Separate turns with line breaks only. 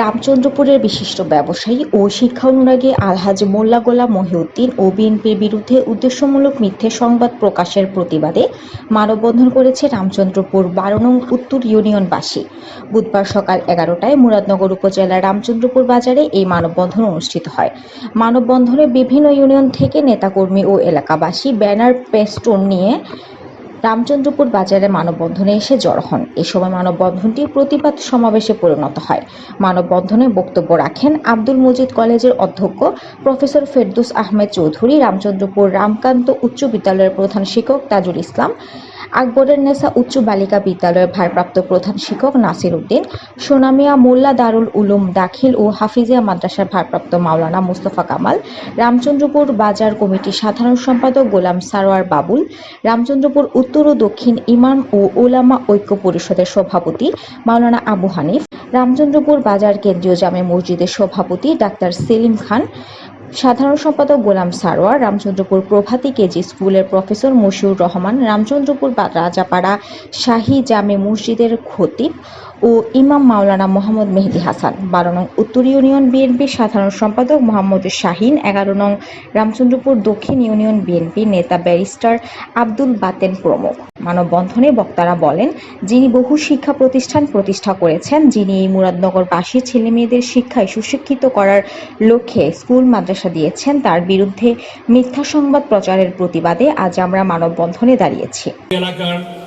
রামচন্দ্রপুরের বিশিষ্ট ব্যবসায়ী ও শিক্ষা অনুরাগী আলহাজ মোল্লা গোলাম মহিউদ্দিন ও বিএনপির বিরুদ্ধে উদ্দেশ্যমূলক মিথ্যে সংবাদ প্রকাশের প্রতিবাদে মানববন্ধন করেছে রামচন্দ্রপুর বারো নং উত্তর ইউনিয়নবাসী। বুধবার সকাল এগারোটায় মুরাদনগর উপজেলার রামচন্দ্রপুর বাজারে এই মানববন্ধন অনুষ্ঠিত হয়। মানববন্ধনে বিভিন্ন ইউনিয়ন থেকে নেতাকর্মী ও এলাকাবাসী ব্যানার পেস্টন নিয়ে রামচন্দ্রপুর বাজারে মানববন্ধনে এসে জড় হন। এ সময় মানববন্ধনটি প্রতিবাদ সমাবেশে পরিণত হয়। মানববন্ধনে বক্তব্য রাখেন আব্দুল মজিদ কলেজের অধ্যক্ষ প্রফেসর ফেরদুস আহমেদ চৌধুরী, রামচন্দ্রপুর রামকান্ত উচ্চ বিদ্যালয়ের প্রধান শিক্ষক তাজুল ইসলাম আকবরের নেসা উচ্চ বালিকা বিদ্যালয়ের ভারপ্রাপ্ত প্রধান শিক্ষক নাসির উদ্দিন, সোনামিয়া মোল্লা দারুল উলুম দাখিল ও হাফিজিয়া মাদ্রাসার ভারপ্রাপ্ত মাওলানা মুস্তফা কামাল, রামচন্দ্রপুর বাজার কমিটির সাধারণ সম্পাদক গোলাম সারোয়ার বাবুল, রামচন্দ্রপুর উত্তর ও দক্ষিণ ইমাম ও ওলামা ঐক্য পরিষদের সভাপতি মাওলানা আবু হানিফ, রামচন্দ্রপুর বাজার কেন্দ্রীয় জামে মসজিদের সভাপতি ডাক্তার সেলিম খান সাধারণ সম্পাদক গোলাম সারোয়ার, রামচন্দ্রপুর প্রভাতী কেজি স্কুলের প্রফেসর মশিউর রহমান, রামচন্দ্রপুর রাজাপাড়া শাহী জামে মসজিদের খতিব ও ইমাম মাওলানা মোহাম্মদ মেহেদি হাসান। বারো নং উত্তর ইউনিয়ন বিএনপির সাধারণ সম্পাদক মোহাম্মদ শাহিন, এগারো নং রামচন্দ্রপুর দক্ষিণ ইউনিয়ন বিএনপি নেতা ব্যারিস্টার আব্দুল বাতেন প্রমুখ। মানববন্ধনে বক্তারা বলেন, যিনি বহু শিক্ষা প্রতিষ্ঠান প্রতিষ্ঠা করেছেন, যিনি এই মুরাদনগরবাসী ছেলেমেয়েদের শিক্ষায় সুশিক্ষিত করার লক্ষ্যে স্কুল, মাদ্রাসা দিয়েছেন, তার বিরুদ্ধে মিথ্যা সংবাদ প্রচারের প্রতিবাদে আজ আমরা মানববন্ধনে দাঁড়িয়েছি।
এলাকার